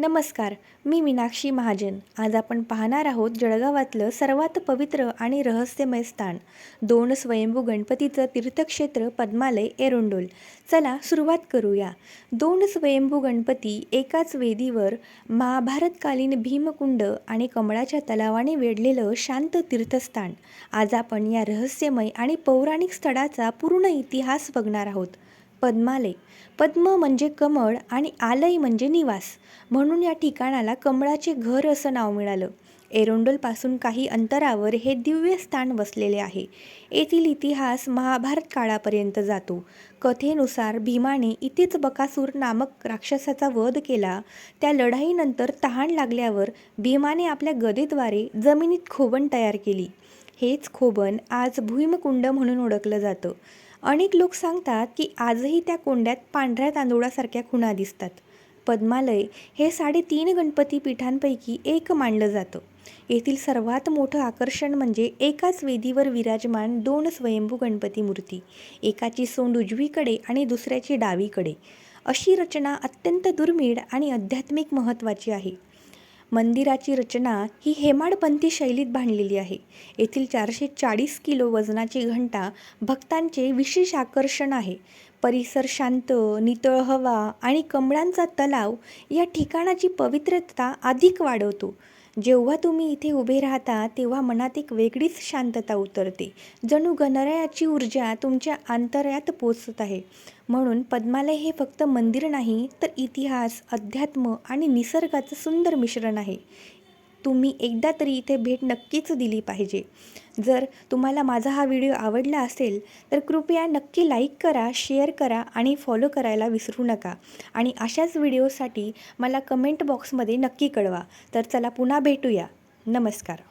नमस्कार मी मीनाक्षी महाजन. आज आपण पाहणार आहोत जळगावातलं सर्वात पवित्र आणि रहस्यमय स्थान दोन स्वयंभू गणपतीचं तीर्थक्षेत्र पद्मालय एरोंडोल. चला सुरुवात करूया. दोन स्वयंभू गणपती एकाच वेदीवर महाभारतकालीन भीमकुंड आणि कमळाच्या तलावाने वेढलेलं शांत तीर्थस्थान. आज आपण या रहस्यमय आणि पौराणिक स्थळाचा पूर्ण इतिहास बघणार आहोत. पद्मालय पद्म म्हणजे कमळ आणि आलय म्हणजे निवास. म्हणून या ठिकाणाला कमळाचे घर असं नाव मिळालं. एरोंडलपासून काही अंतरावर हे दिव्य स्थान वसलेले आहे. येथील इतिहास महाभारत काळापर्यंत जातो. कथेनुसार भीमाने इथेच बकासूर नामक राक्षसाचा वध केला. त्या लढाईनंतर तहान लागल्यावर भीमाने आपल्या गदेद्वारे जमिनीत खोबण तयार केली. हेच खोबण आज भुईमकुंड म्हणून ओळखलं जातं. अनेक लोक सांगतात की आजही त्या कोंड्यात पांढऱ्या तांदूळासारख्या खुणा दिसतात. पद्मालय हे साडेतीन गणपती पीठांपैकी एक मानलं जातं. येथील सर्वात मोठं आकर्षण म्हणजे एकाच वेदीवर विराजमान दोन स्वयंभू गणपती मूर्ती एकाची सोंड उजवीकडे आणि दुसऱ्याची डावीकडे. अशी रचना अत्यंत दुर्मिळ आणि आध्यात्मिक महत्त्वाची आहे. मंदिराची रचना ही हेमाडपंथी शैलीत बांधलेली आहे. येथील चारशे चाळीस किलो वजनाची घंटा भक्तांचे विशेष आकर्षण आहे. परिसर शांत नितळ हवा आणि कमळांचा तलाव या ठिकाणाची पवित्रता अधिक वाढवतो. जेव्हा तुम्ही इथे उभे राहता तेव्हा मनात एक वेगळीच शांतता उतरते. जणू गणरायाची ऊर्जा तुमच्या आंतर्यात पोचत आहे. म्हणून पद्मालय हे फक्त मंदिर नाही तर इतिहास अध्यात्म आणि निसर्गाचं सुंदर मिश्रण आहे. तुम्ही एकदा तरी इथे भेट नक्कीच दिली पाहिजे. जर तुम्हाला माझा हा व्हिडिओ आवडला असेल तर कृपया नक्की लाईक करा शेअर करा आणि फॉलो करायला विसरू नका. आणि अशाच व्हिडिओसाठी मला कमेंट बॉक्समध्ये नक्की कळवा. तर चला पुन्हा भेटूया. नमस्कार.